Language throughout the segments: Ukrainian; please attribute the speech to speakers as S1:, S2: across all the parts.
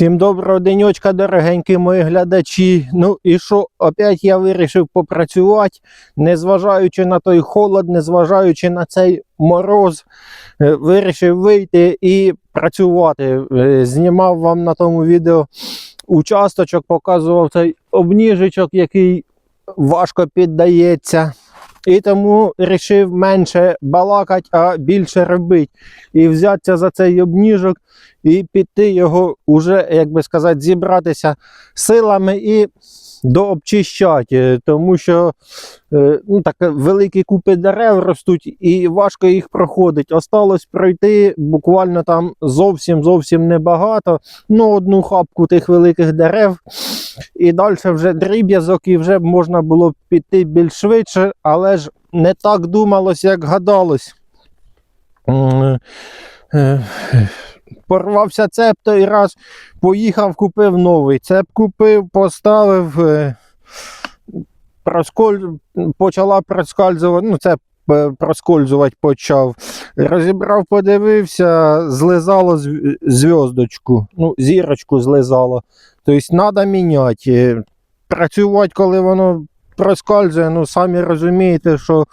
S1: Всім доброго денечка, дорогенькі мої глядачі. Ну і що, опять я вирішив попрацювати, незважаючи на той холод, незважаючи на цей мороз, е, вирішив вийти і працювати. Е, Знімав вам на тому відео участочок, показував цей обніжечок, який важко піддається. І тому вирішив менше балакати, а більше робити. І взятися за цей обніжок і піти його уже, як би сказати, зібратися силами і дообчищати. Е, Тому що е, ну, так, великі купи дерев ростуть і важко їх проходить. Осталось пройти буквально там зовсім зовсім небагато. Ну, одну хапку тих великих дерев. І далі вже дріб'язок, і вже можна було б піти більш швидше, але ж не так думалось, як гадалось. Е, Порвався цеп той раз, поїхав, купив новий. Цеп купив, поставив, е, просколь... почала проскальзувати, ну це е, проскользувати почав. Розібрав, подивився, злизало зв- зв'язочку, ну, зірочку злизало. Тобто треба міняти. Працювати, коли воно проскальзує, ну самі розумієте, що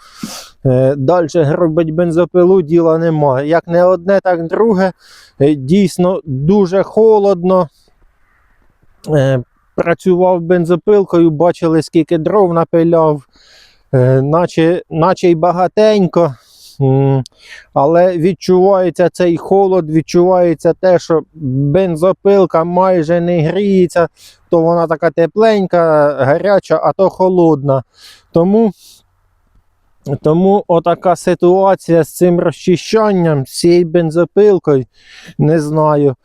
S1: е, далі гробить бензопилу діла немає. Як не одне, так друге. Е, Дійсно дуже холодно. Е, Працював бензопилкою, бачили, скільки дров напиляв, е, наче, наче й багатенько. Але відчувається цей холод, відчувається те, що бензопилка майже не гріється, то вона така тепленька, гаряча, а то холодна. Тому, тому отака ситуація з цим розчищанням, з цією бензопилкою, не знаю.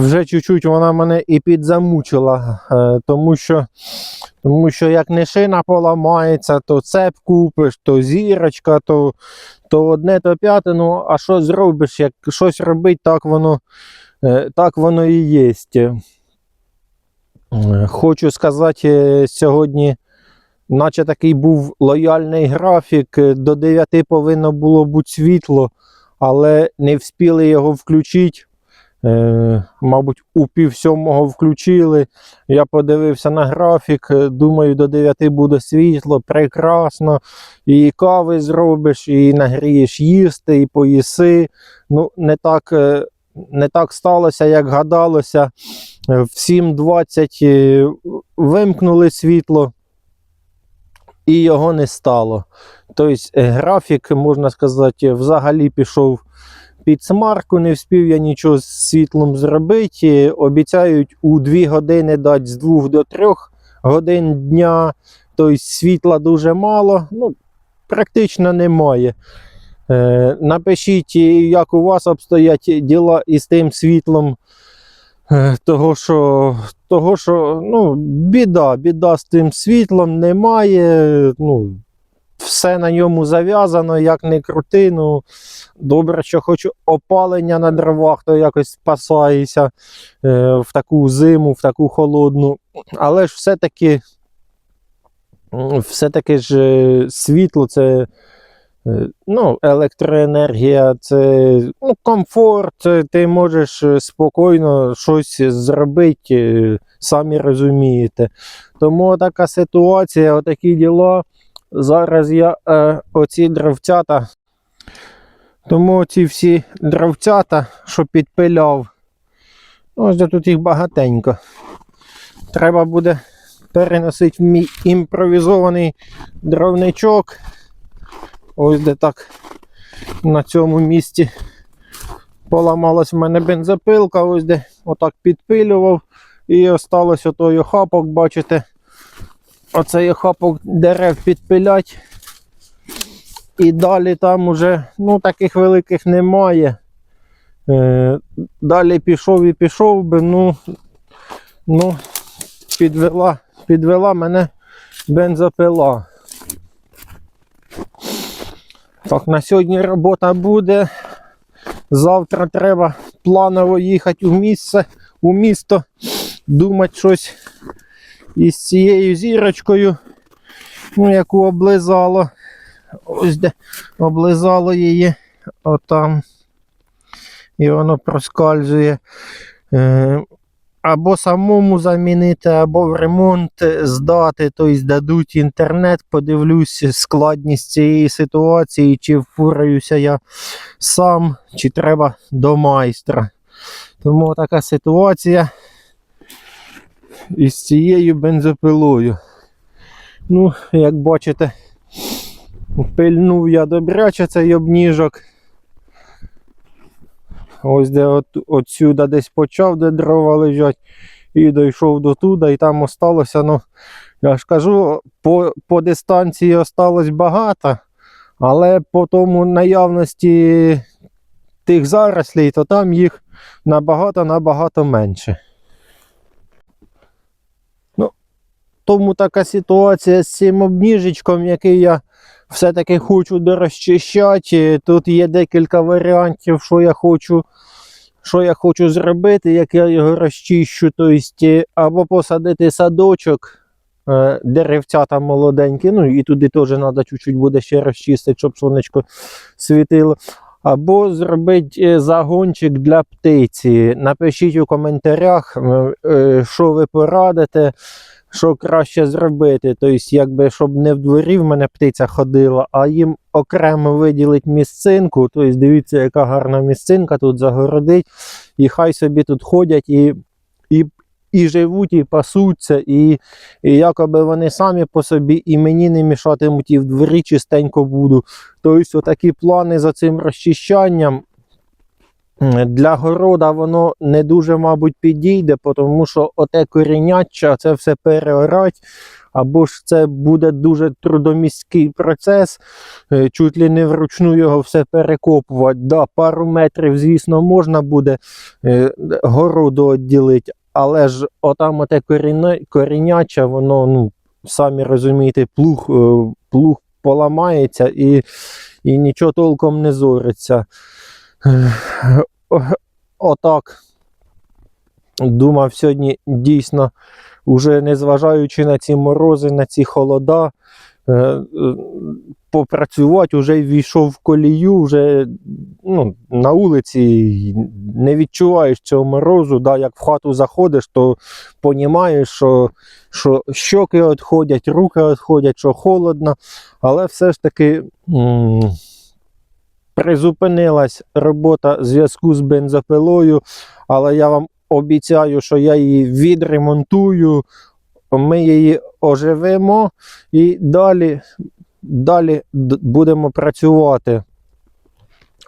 S1: Вже чуть-чуть вона мене і підзамучила, е, тому що, тому що як не шина поламається, то цеп купиш, то зірочка, то, то одне, то п'яте. Ну, а що зробиш? Як щось робить, так воно, е, так воно і є. Хочу сказати, е, сьогодні, наче такий був лояльний графік, е, до 9 повинно було бути світло, але не вспіли його включити. Е, мабуть, у пів сьомого включили. Я подивився на графік, е, думаю, до 9 буде світло, прекрасно. І кави зробиш, і нагрієш їсти, і поїси. Ну, не так, е, не так сталося, як гадалося. В 7.20 е, вимкнули світло, і його не стало. Тобто графік, можна сказати, взагалі пішов під смарку, не встиг я нічого з світлом зробити. Обіцяють у 2 години дати з 2 до 3 годин дня. Тобто світла дуже мало. Ну, практично немає. Е, напишіть, як у вас обстоять діла із тим світлом. Е, Того, що, того, що ну, біда, біда з тим світлом немає. Ну, все на ньому зав'язано, як не крути. Ну, добре, що хоч опалення на дровах, то якось спасається е, в таку зиму, в таку холодну. Але ж все-таки, все-таки ж е, світло це. е, Ну, електроенергія це ну, комфорт, е, ти можеш спокійно щось зробити, самі розумієте. Тому така ситуація, отакі діла. Зараз я е, оці дровцята. Тому ці всі дровцята, що підпиляв, ось де тут їх багатенько. Треба буде переносити в мій імпровізований дровничок. Ось де так на цьому місці поламалась в мене бензопилка, ось де отак підпилював. І осталось отой охапок, бачите. Оцей охапок дерев підпилять. І далі там уже ну, таких великих немає. Е, далі пішов і пішов би, ну, ну підвела, підвела мене бензопила. Так, на сьогодні робота буде. Завтра треба планово їхати у місце, у місто, думати щось із цією зірочкою, ну, яку облизало. Ось де облизало її отам. І воно проскальзує. Е, або самому замінити, або в ремонт здати, тобто дадуть інтернет, подивлюсь складність цієї ситуації, чи впораюся я сам, чи треба до майстра. Тому така ситуація із цією бензопилою. Ну, як бачите, пильнув я добряче цей обніжок. Ось де от, отсюда десь почав, де дрова лежать, і дійшов до туди, і там осталося, ну, я ж кажу, по, по дистанції осталось багато, але по тому наявності тих зарослей, то там їх набагато-набагато менше. Ну, тому така ситуація з цим обніжечком, який я все-таки хочу дорозчищати. Тут є декілька варіантів, що я хочу, що я хочу зробити, як я його розчищу. Тобто, або посадити садочок, е, деревця там молоденькі, ну і туди теж треба чуть-чуть буде ще розчистити, щоб сонечко світило. Або зробити загончик для птиці. Напишіть у коментарях, е, е, що ви порадите що краще зробити. Тобто, якби, щоб не в дворі в мене птиця ходила, а їм окремо виділить місцинку. Тобто, дивіться, яка гарна місцинка тут загородить, і хай собі тут ходять і, і, і живуть, і пасуться, і, і якоби вони самі по собі і мені не мішатимуть, і в дворі чистенько буду. Тобто, отакі плани за цим розчищанням. Для города воно не дуже, мабуть, підійде, тому що оте коріняча, це все переорать, або ж це буде дуже трудомісткий процес, е, чуть ли не вручну його все перекопувати. Да, пару метрів, звісно, можна буде е, городу відділити, але ж отам оте коріняча, воно, ну, самі розумієте, плуг, е, плуг поламається і, і нічого толком не зориться. О- Отак. Думав сьогодні дійсно, уже незважаючи на ці морози, на ці холода, е, е, попрацювати, вже війшов в колію, вже ну, на вулиці не відчуваєш цього морозу. Да, як в хату заходиш, то розумієш, що, що щоки відходять, руки відходять, що холодно, але все ж таки. м, призупинилась робота в зв'язку з бензопилою, але я вам обіцяю, що я її відремонтую, ми її оживимо і далі, далі будемо працювати.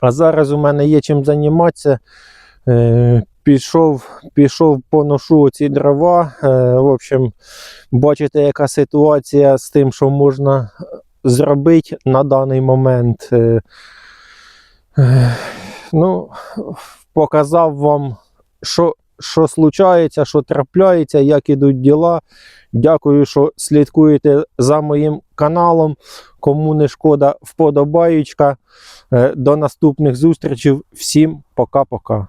S1: А зараз у мене є чим займатися. Е, пішов, пішов, поношу ці дрова. Е, в общем, бачите, яка ситуація з тим, що можна зробити на даний момент. Ну, показав вам, що, що случається, що трапляється, як ідуть діла. Дякую, що слідкуєте за моїм каналом. Кому не шкода, вподобаєчка. Е, До наступних зустрічей. Всім пока-пока.